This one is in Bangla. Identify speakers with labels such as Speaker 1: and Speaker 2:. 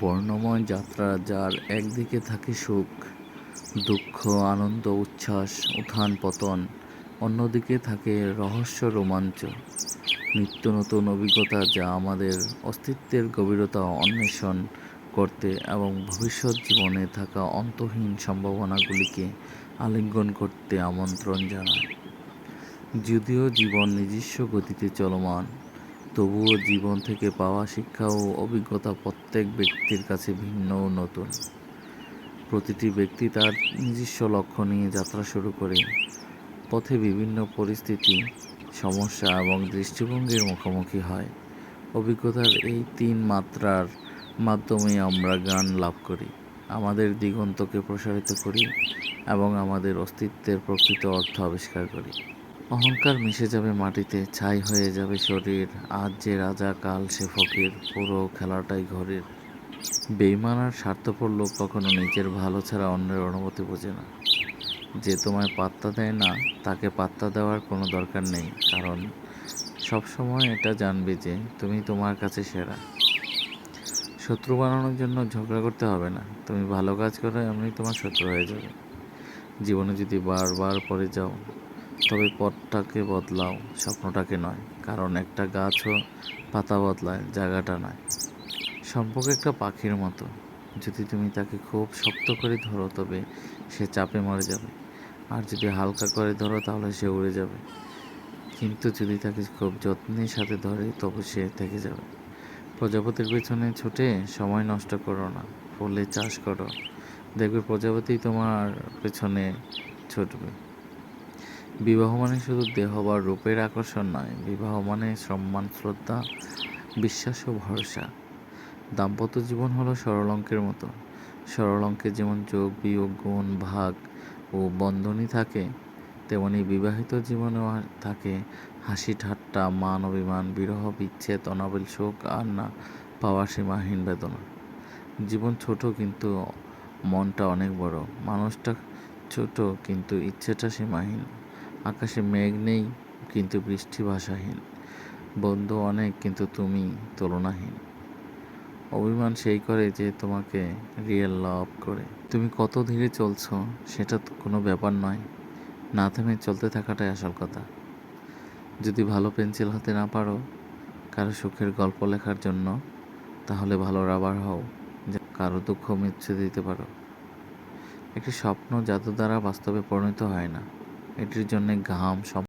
Speaker 1: বর্ণময় যাত্রা যার একদিকে থাকে সুখ, দুঃখ, আনন্দ, উচ্ছ্বাস, উত্থান, পতন, অন্যদিকে থাকে রহস্য, রোমাঞ্চ। নিত্য নতুন অভিজ্ঞতা যা আমাদের অস্তিত্বের গভীরতা অন্বেষণ করতে এবং ভবিষ্যৎ জীবনে থাকা অন্তহীন সম্ভাবনাগুলিকে আলিঙ্গন করতে আমন্ত্রণ জানায়। যদিও জীবন নিজস্ব গতিতে চলমান তবুও জীবন থেকে পাওয়া শিক্ষা ও অভিজ্ঞতা প্রত্যেক ব্যক্তির কাছে ভিন্ন ও নতুন। প্রতিটি ব্যক্তি তার নিজস্ব লক্ষ্য নিয়ে যাত্রা শুরু করে। পথে বিভিন্ন পরিস্থিতি, সমস্যা এবং দৃষ্টিভঙ্গির মুখোমুখি হয়। অভিজ্ঞতার এই তিন মাত্রার মাধ্যমে আমরা জ্ঞান লাভ করি। আমাদের দিগন্তকে প্রসারিত করি এবং আমাদের অস্তিত্বের প্রকৃত অর্থ আবিষ্কার করি। অহংকার মিশে যাবে মাটিতে, ছাই হয়ে যাবে শরীর। আজ যে রাজা, কাল সে ফকির, পুরো খেলাটাই ঘরের বেইমান আর স্বার্থপর লোক কখনো নিজের ভালো ছাড়া অন্যের অনুমতি বোঝে না। যে তোমায় পাত্তা দেয় না, তাকে পাত্তা দেওয়ার কোনো দরকার নেই, কারণ সবসময় এটা জানবে যে তুমি তোমার কাছে সেরা। শত্রু বানানোর জন্য ঝগড়া করতে হবে না, তুমি ভালো কাজ করে, এমনি তোমার শত্রু হয়ে যাবে। জীবনে যদি বারবার পড়ে যাও তবে পথটাকে বদলাও, স্বপ্নটাকে নয়, কারণ একটা গাছও পাতা বদলায়, জায়গাটা নয়। সম্পর্ক একটা পাখির মতো। যদি তুমি তাকে খুব শক্ত করে ধরো, তবে সে চাপে মরে যাবে। আর যদি হালকা করে ধরো, তাহলে সে উড়ে যাবে। কিন্তু যদি তাকে খুব যত্নের সাথে ধরে, তবে সে থেকে যাবে। প্রজাপতির পেছনে ছুটে সময় নষ্ট করো না ফুলে চাষ করো। দেখবে প্রজাপতি তোমার পেছনে ছুটবে। বিবাহ মানে শুধু দেহ বা রূপের আকর্ষণ নয়, বিবাহ মানে সম্মান, শ্রদ্ধা, বিশ্বাস ও ভরসা। দাম্পত্য জীবন হলো সরল অঙ্কের মতো। সরল অঙ্কে যেমন যোগ, বিয়োগ, গুণ, ভাগ ও বন্ধনই থাকে, তেমনি বিবাহিত জীবনেও থাকে হাসি, ঠাট্টা, মান, অভিমান, বিরহ, বিচ্ছেদ, অনাবিল, শোক আর না পাওয়া সীমাহীন বেদনা। জীবন ছোট কিন্তু মনটা অনেক বড়। মানুষটা ছোট কিন্তু ইচ্ছেটা সীমাহীন। আকাশে মেঘ নেই, কিন্তু বৃষ্টি ভাষাহীন। বন্ধু অনেক, কিন্তু তুমি তুলনাহীন। অভিমান সেই করে যে তোমাকে রিয়েল লাভ করে। তুমি কত ধীরে চলছো, সেটা তো কোনো ব্যাপার নয়। না থেমে চলতে থাকাটাই আসল কথা। যদি ভালো পেন্সিল হাতে না পারো, কারও সুখের গল্প লেখার জন্য, তাহলে ভালো রাবার হও যে কারও দুঃখ মিচ্ছে দিতে পারো। একটি স্বপ্ন জাদু দ্বারা বাস্তবে পরিণত হয় না। এটির জন্যে ঘাম সম